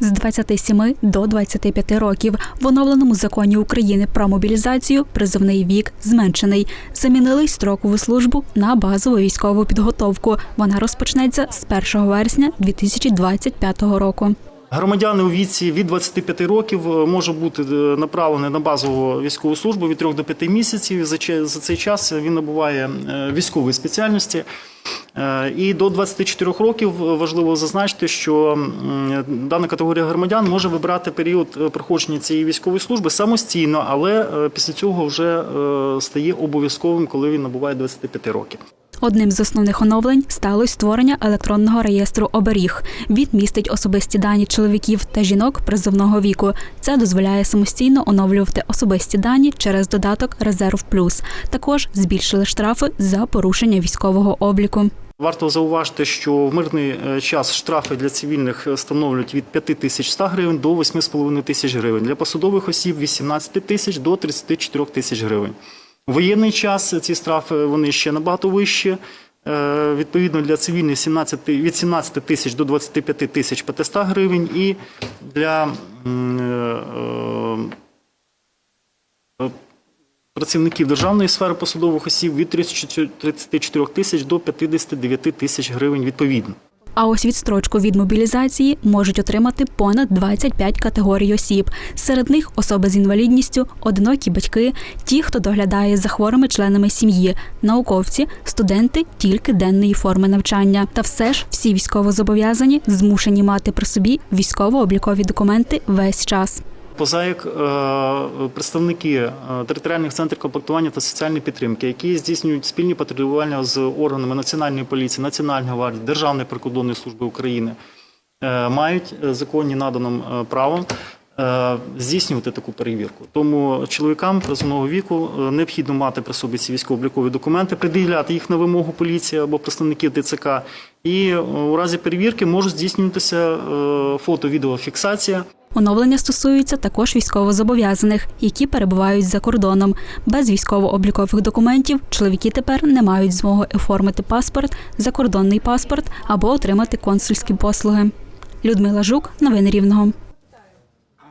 З 27 до 25 років в оновленому законі України про мобілізацію призовний вік зменшений. Замінили строкову службу на базову військову підготовку. Вона розпочнеться з 1 вересня 2025 року. Громадяни у віці від 25 років е, можуть бути е, направлені на базову військову службу від 3 до 5 місяців. За цей час він набуває е, військової спеціальності. Е, І до 24 років важливо зазначити, що дана категорія громадян може вибрати період е, проходження цієї військової служби самостійно, але е, після цього вже стає обов'язковим, коли він набуває 25 років. Одним з основних оновлень стало створення електронного реєстру оберіг. Він містить особисті дані чоловіків та жінок призовного віку. Це дозволяє самостійно оновлювати особисті дані через додаток Резерв Плюс. Також збільшили штрафи за порушення військового обліку. Варто зауважити, що в мирний е, час штрафи для цивільних е, становлять від 5 тисяч 100 гривень до 8,5 тисяч гривень. Для посадових осіб 18 тисяч до 34 тисяч гривень. В воєнний час ці штрафи вони ще набагато вищі. Е, Відповідно, для цивільних 17, від 17 тисяч до 25 тисяч 500 гривень і для е, е, працівників державної сфери посадових осіб від 34 тисяч до 59 тисяч гривень відповідно. А ось відстрочку від мобілізації можуть отримати понад 25 категорій осіб. Серед них особи з інвалідністю, одинокі батьки, ті, хто доглядає за хворими членами сім'ї, науковці, студенти тільки денної форми навчання. Та все ж всі військовозобов'язані змушені мати при собі військово-облікові документи весь час. Позаяк е, представники е, територіальних центрів комплектування та соціальної підтримки, які здійснюють спільні патрулювання з органами Національної поліції, Національної гвардії, Державної прикордонної служби України, е, мають законні наданим правом здійснювати таку перевірку. Тому чоловікам призовного віку необхідно мати при собі ці військово-облікові документи, пред'являти їх на вимогу поліції або представників ТЦК. І у разі перевірки може здійснюватися фото-відеофіксація. Оновлення стосується також військовозобов'язаних, які перебувають за кордоном. Без військово-облікових документів чоловіки тепер не мають змоги оформити паспорт, закордонний паспорт або отримати консульські послуги. Людмила Жук, новини Рівного.